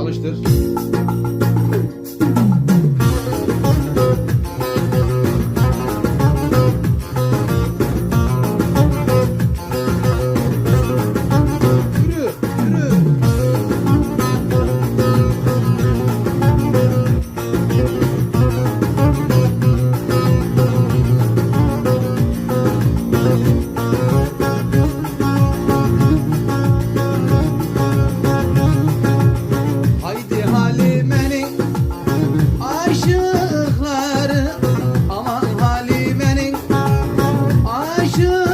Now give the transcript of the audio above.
çalıştır. should.